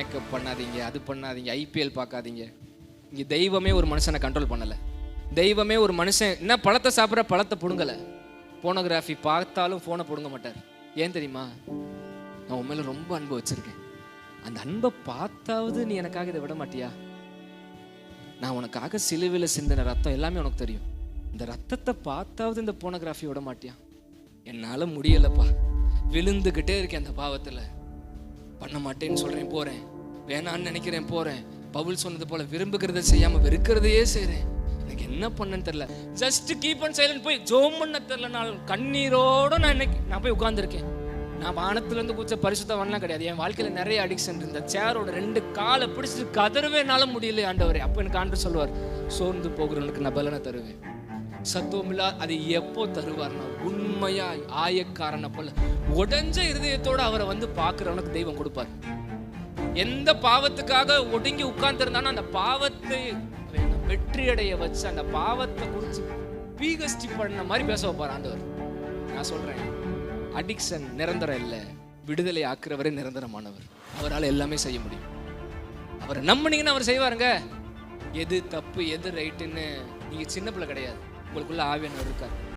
Makeup பண்ணாதீங்க அது பண்ணாதீங்க ஐபிஎல் பார்க்காதீங்க. இங்கே தெய்வமே ஒரு மனுஷனை கண்ட்ரோல் பண்ணலை. தெய்வமே ஒரு மனுஷன் என்ன பழத்தை சாப்பிட்ற பழத்தை பிடுங்கலை. போனோகிராஃபி பார்த்தாலும் ஃபோனை பிடுங்க மாட்டார். ஏன் தெரியுமா? நான் உன் ரொம்ப அன்பு வச்சிருக்கேன். அந்த அன்பை பார்த்தாவது நீ எனக்காக இதை விட மாட்டியா? நான் உனக்காக சிலுவையில் சிந்தின ரத்தம் எல்லாமே உனக்கு தெரியும். இந்த ரத்தத்தை பார்த்தாவது இந்த போனோகிராஃபி விட மாட்டியா? என்னால் முடியலப்பா. விழுந்துக்கிட்டே இருக்கேன் அந்த பாவத்தில். பண்ண மாட்டேன்னு சொல்கிறேன் போகிறேன் வேணான்னு நினைக்கிறேன் போகிறேன் பவுல் சொன்னது போல விரும்புகிறத செய்யாமல் வெறுக்கிறதையே செய்கிறேன் எனக்கு என்ன பண்ணேன்னு தெரில ஜஸ்ட் கீப் அண்ட் சைலண்ட் போய் ஜோம் பண்ண தெரில நான் கண்ணீரோட நான் இன்னைக்கு நான் போய் உட்காந்துருக்கேன் நான் வானத்துலேருந்து குச்ச பரிசுத்தவன்லாம் கிடையாது. என் வாழ்க்கையில் நிறைய அடிக்ஷன் இருந்த சேரோட ரெண்டு காலை பிடிச்சிட்டு கதறவே என்னால முடியல ஆண்டவரே. அப்போ எனக்கு ஆண்டு சொல்லுவார் சோர்ந்து போகிறவனுக்கு நான் பலனை தருவேன். சத்துவமில்லா அது எப்போ தருவார்னா உண்மையா ஆயக்காரனை போல. உடைஞ்ச இருதயத்தோட அவரை வந்து பார்க்குறவனுக்கு தெய்வம் கொடுப்பார். எந்த பாவத்துக்காக ஒடுங்கி உட்கார்ந்துருந்தானோ அந்த பாவத்தை வெற்றியடைய வச்சு அந்த பாவத்தை குறித்து பீகஸ்டி பண்ண மாதிரி பேச வைப்பார் ஆண்டவர். நான் சொல்றேன் அடிக்ஷன் நிரந்தரம் இல்லை விடுதலை ஆக்குறவரே நிரந்தரமானவர். அவரால் எல்லாமே செய்ய முடியும். அவரை நம்பினீங்கன்னா அவர் செய்வாருங்க. எது தப்பு எது ரைட்டுன்னு நீங்கள் சின்ன பிள்ளை கிடையாது. உங்களுக்குள்ள ஆவியானவர் இருக்கார்